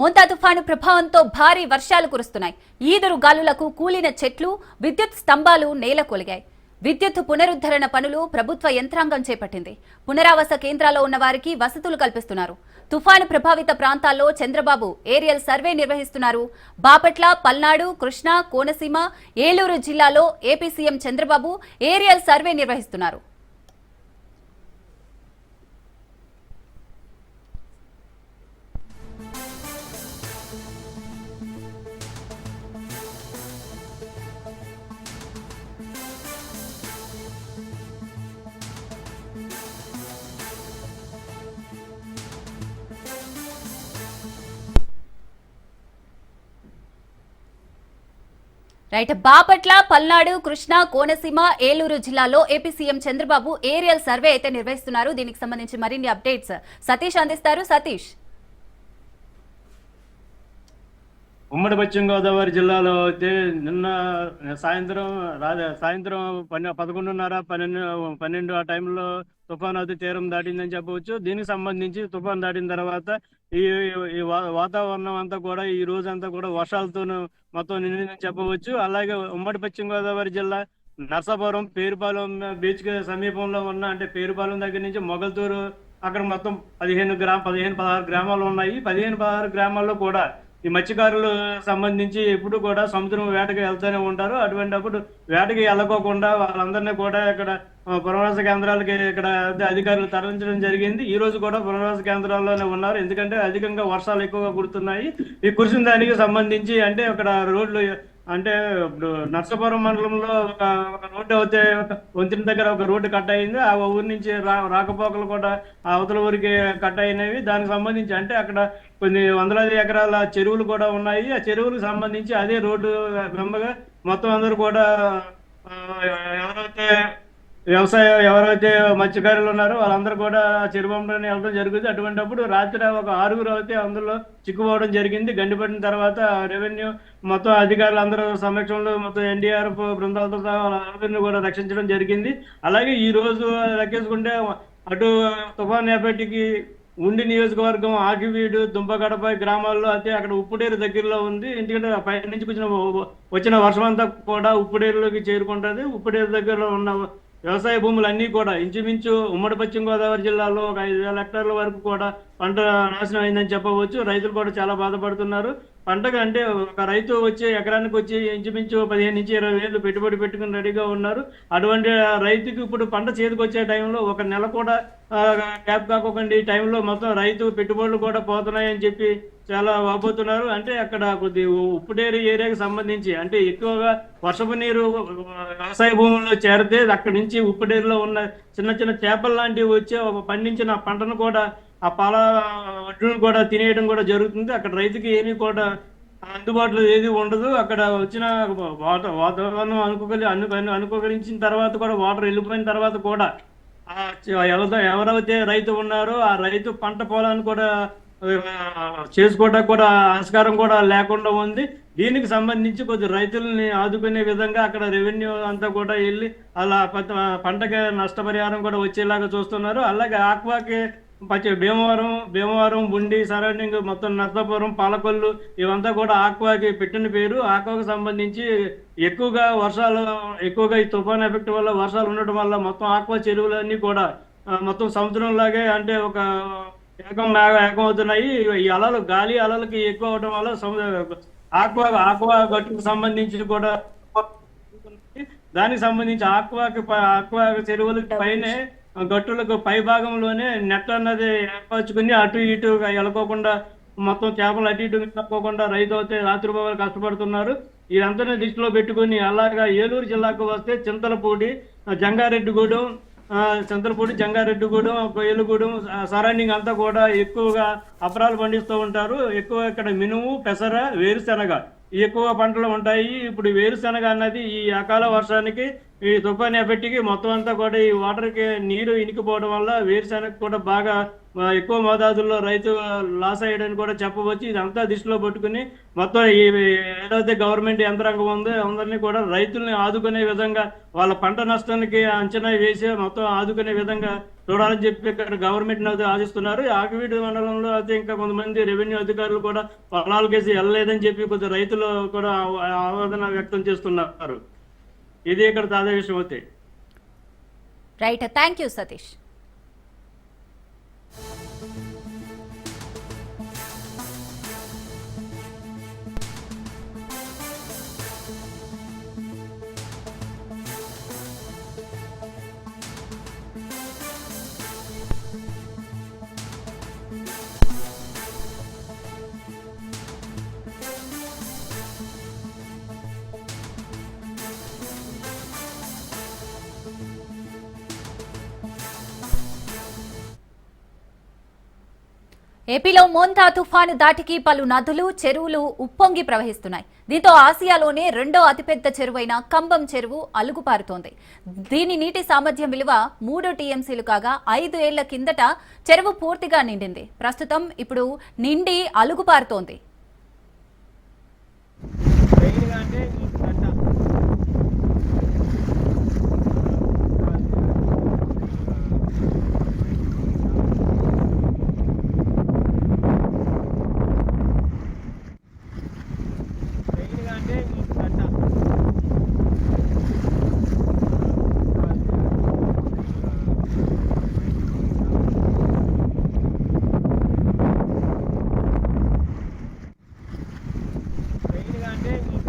మోంతా తుఫాను ప్రభావంతో భారీ వర్షాలు కురుస్తున్నాయి. ఈదురు గాలులకు కూలిన చెట్లు విద్యుత్ స్తంభాలు నేల కొలిగాయి. విద్యుత్ పునరుద్ధరణ పనులు ప్రభుత్వ యంత్రాంగం చేపట్టింది. పునరావాస కేంద్రాల్లో ఉన్న వారికి వసతులు కల్పిస్తున్నారు. తుఫాను ప్రభావిత ప్రాంతాల్లో చంద్రబాబు ఏరియల్ సర్వే నిర్వహిస్తున్నారు. బాపట్ల పల్నాడు కృష్ణా కోనసీమ ఏలూరు జిల్లాలో AP CM Chandrababu aerial survey నిర్వహిస్తున్నారు. రైట్ బాపట్ల పల్నాడు కృష్ణా కోనసీమ ఏలూరు జిల్లాలో AP CM Chandrababu aerial survey అయితే నిర్వహిస్తున్నారు. దీనికి సంబంధించి మరిన్ని అప్డేట్స్ సతీష్ అందిస్తారు. సతీష్. ఉమ్మడి పశ్చిమ గోదావరి జిల్లాలో అయితే నిన్న సాయంత్రం రాజ సాయంత్రం పన్నె పదకొండున్నర పన్నెండు పన్నెండు ఆ టైంలో తుఫాన్ అయితే తీరం దాటిందని చెప్పవచ్చు. దీనికి సంబంధించి తుఫాన్ దాటిన తర్వాత ఈ ఈ వా- వాతావరణం అంతా కూడా ఈ రోజు అంతా కూడా వర్షాలతోనూ మొత్తం నిండిందని చెప్పవచ్చు. అలాగే ఉమ్మడి పశ్చిమ గోదావరి జిల్లా నర్సాపురం పేరుపాలెం బీచ్ సమీపంలో ఉన్న అంటే పేరుపాలెం దగ్గర నుంచి మొగల్తూరు అక్కడ మొత్తం పదిహేను గ్రామ పదిహేను పదహారు గ్రామాలు ఉన్నాయి. పదిహేను పదహారు గ్రామాల్లో కూడా ఈ మత్స్యకారులు సంబంధించి ఎప్పుడు కూడా సముద్రం వేటకి వెళ్తూనే ఉంటారు. అటువంటి అప్పుడు వేటకి వెళ్ళకోకుండా వాళ్ళందరినీ కూడా ఇక్కడ పునరావాస కేంద్రాలకి ఇక్కడ అధికారులు తరలించడం జరిగింది. ఈ రోజు కూడా పునరావాస కేంద్రాల్లోనే ఉన్నారు. ఎందుకంటే అధికంగా వర్షాలు ఎక్కువగా కురుతున్నాయి. ఈ కురిసిన దానికి సంబంధించి అంటే అక్కడ రోడ్లు అంటే ఇప్పుడు నర్సపురం మండలంలో ఒక రోడ్డు అయితే ఒక వంతెన దగ్గర ఒక రోడ్డు కట్ అయింది. ఆ ఊరి నుంచి రా రాకపోకలు కూడా ఆ అవతల ఊరికి కట్ అయినవి. దానికి సంబంధించి అంటే అక్కడ కొన్ని వందలాది ఎకరాల చెరువులు కూడా ఉన్నాయి. ఆ చెరువులకు సంబంధించి అదే రోడ్డు వెంబగా మొత్తం అందరూ కూడా ఎవరైతే వ్యవసాయ ఎవరైతే మత్స్యకారులు ఉన్నారో వాళ్ళందరూ కూడా చెరువులోనే వెళ్ళడం జరుగుతుంది. అటువంటిప్పుడు రాత్రి ఒక ఆరుగురు అయితే అందులో చిక్కుపోవడం జరిగింది. గండిపడిన తర్వాత రెవెన్యూ మొత్తం అధికారులు అందరూ సమక్షంలో మొత్తం ఎన్డీఆర్ఎఫ్ బృందాలతో సహా కూడా రక్షించడం జరిగింది. అలాగే ఈ రోజు లెక్కేసుకుంటే అటు తుఫాన్ ఎఫెక్ట్కి ఉండి నియోజకవర్గం ఆకివీడు దుంపగడప గ్రామాల్లో అయితే అక్కడ ఉప్పుడేరు దగ్గరలో ఉంది. ఎందుకంటే పై నుంచి వచ్చిన వచ్చిన వర్షం అంతా కూడా ఉప్పుడేరులోకి చేరుకుంటుంది. ఉప్పుడేరు దగ్గరలో ఉన్న వ్యవసాయ భూములన్నీ కూడా ఇంచుమించు ఉమ్మడి పశ్చిమ గోదావరి జిల్లాలో ఒక ఐదు వేల హెక్టార్ల వరకు కూడా పంట నాశనం అయిందని చెప్పవచ్చు. రైతులు కూడా చాలా బాధపడుతున్నారు. పంటకు అంటే ఒక రైతు వచ్చి ఎకరానికి వచ్చి ఇంచుమించు పదిహేను నుంచి ఇరవై వేలు పెట్టుబడి పెట్టుకుని రెడీగా ఉన్నారు. అటువంటి రైతుకి ఇప్పుడు పంట చేతికి వచ్చే టైంలో ఒక నెల కూడా గ్యాప్ కాకోకండి. ఈ టైంలో మొత్తం రైతు పెట్టుబడులు కూడా పోతున్నాయని చెప్పి చాలా వాపోతున్నారు. అంటే అక్కడ కొద్ది ఉప్పుడేరు ఏరియాకి సంబంధించి అంటే ఎక్కువగా వర్షపు నీరు వ్యవసాయ భూముల్లో చేరితే అక్కడి నుంచి ఉప్పుడేరులో ఉన్న చిన్న చిన్న చేపలు లాంటివి వచ్చి ఒక పండించిన పంటను కూడా ఆ పాల వడ్లను కూడా తినేయడం కూడా జరుగుతుంది. అక్కడ రైతుకి ఏమీ కూడా అందుబాటులో ఏది ఉండదు. అక్కడ వచ్చిన వాటర్ వాతావరణం అనుకోగలి అను అనుకోగలించిన తర్వాత కూడా వాటర్ వెళ్ళిపోయిన తర్వాత కూడా ఎవరితో ఎవరైతే రైతు ఉన్నారో ఆ రైతు పంట పొలాన్ని కూడా చేసుకోవడానికి కూడా ఆస్కారం కూడా లేకుండా ఉంది. దీనికి సంబంధించి కొద్ది రైతుల్ని ఆదుకునే విధంగా అక్కడ రెవెన్యూ అంతా కూడా వెళ్ళి అలా పంటకి నష్టపరిహారం కూడా వచ్చేలాగా చూస్తున్నారు. అలాగే ఆక్వాకి పచ్చి భీమవరం భీమవరం బుండి సరౌండింగ్ మొత్తం నర్సాపురం పాలకొల్లు ఇవంతా కూడా ఆక్వాకి పెట్టిన పేరు. ఆక్వాకి సంబంధించి ఎక్కువగా వర్షాలు ఎక్కువగా ఈ తుఫాన్ ఎఫెక్ట్ వల్ల వర్షాలు ఉండటం వల్ల మొత్తం ఆక్వా చెరువులన్నీ కూడా మొత్తం మొత్తం సముద్రంలాగే అంటే ఒక ఏకం మేఘ ఏకం అవుతున్నాయి ఈ అలలు గాలి అలలకి ఎక్కువ అవడం వల్ల సముద్ర ఆక్వా ఆక్వా గట్టుకు సంబంధించి కూడా దానికి సంబంధించి ఆక్వాకి ప- ఆక్వా చెరువులకి పైనే గట్టులకు పై భాగంలోనే నెట్ అన్నది ఏర్పరచుకుని అటు ఇటు వెళ్ళకోకుండా మొత్తం చేపలు అటు ఇటు వెళ్ళకోకుండా రైతు అయితే రాత్రిపోవాలి కష్టపడుతున్నారు. ఇదంతా దృష్టిలో పెట్టుకుని అలాగా ఏలూరు జిల్లాకు వస్తే చింతలపూడి జంగారెడ్డిగూడెం చింతలపూడి జంగారెడ్డిగూడెం కొయ్యలగూడెం సరౌండింగ్ అంతా కూడా ఎక్కువగా అపరాలు పండిస్తూ ఉంటారు. ఎక్కువ ఇక్కడ మినుము పెసర వేరుశెనగ ఎక్కువ పంటలు ఉంటాయి. ఇప్పుడు వేరుశనగ వేరుశెనగ అన్నది ఈ అకాల వర్షానికి ఈ తుఫాన్ ఎఫెక్ట్కి మొత్తం అంతా కూడా ఈ వాటర్కి నీరు ఇనికిపోవడం వల్ల వేరుశెనగ కూడా బాగా ఎక్కువ మోతాదుల్లో రైతు లాస్ అయ్యాడని కూడా చెప్పవచ్చు ఇదంతా దృష్టిలో పెట్టుకుని మొత్తం ఈ ఏదైతే గవర్నమెంట్ యంత్రాంగం ఉందో అందరినీ కూడా రైతుల్ని ఆదుకునే విధంగా వాళ్ళ పంట నష్టానికి అంచనా వేసి మొత్తం ఆదుకునే విధంగా చూడాలని చెప్పి ఇక్కడ గవర్నమెంట్ అయితే ఆశిస్తున్నారు. ఆకివీడు మండలంలో అయితే ఇంకా కొంతమంది రెవెన్యూ అధికారులు కూడా పొలాలకేసి వెళ్ళలేదని చెప్పి కొంత రైతులు కూడా ఆవేదన వ్యక్తం చేస్తున్నారు. ఇది ఇక్కడ తాజా విషయం అయితే. రైట్ థ్యాంక్ యూ సతీష్ ఏపీలో మోంతా తుఫాను దాటికి పలు నదులు చెరువులు ఉప్పొంగి ప్రవహిస్తున్నాయి. దీంతో ఆసియాలోనే రెండో అతిపెద్ద చెరువైన కంబం చెరువు అలుగుపారుతోంది. దీని నీటి సామర్థ్యం విలువ మూడు టీఎంసీలు కాగా ఐదు ఏళ్ళ కిందట చెరువు పూర్తిగా నిండింది. ప్రస్తుతం ఇప్పుడు నిండి అలుగుపారుతోంది. day.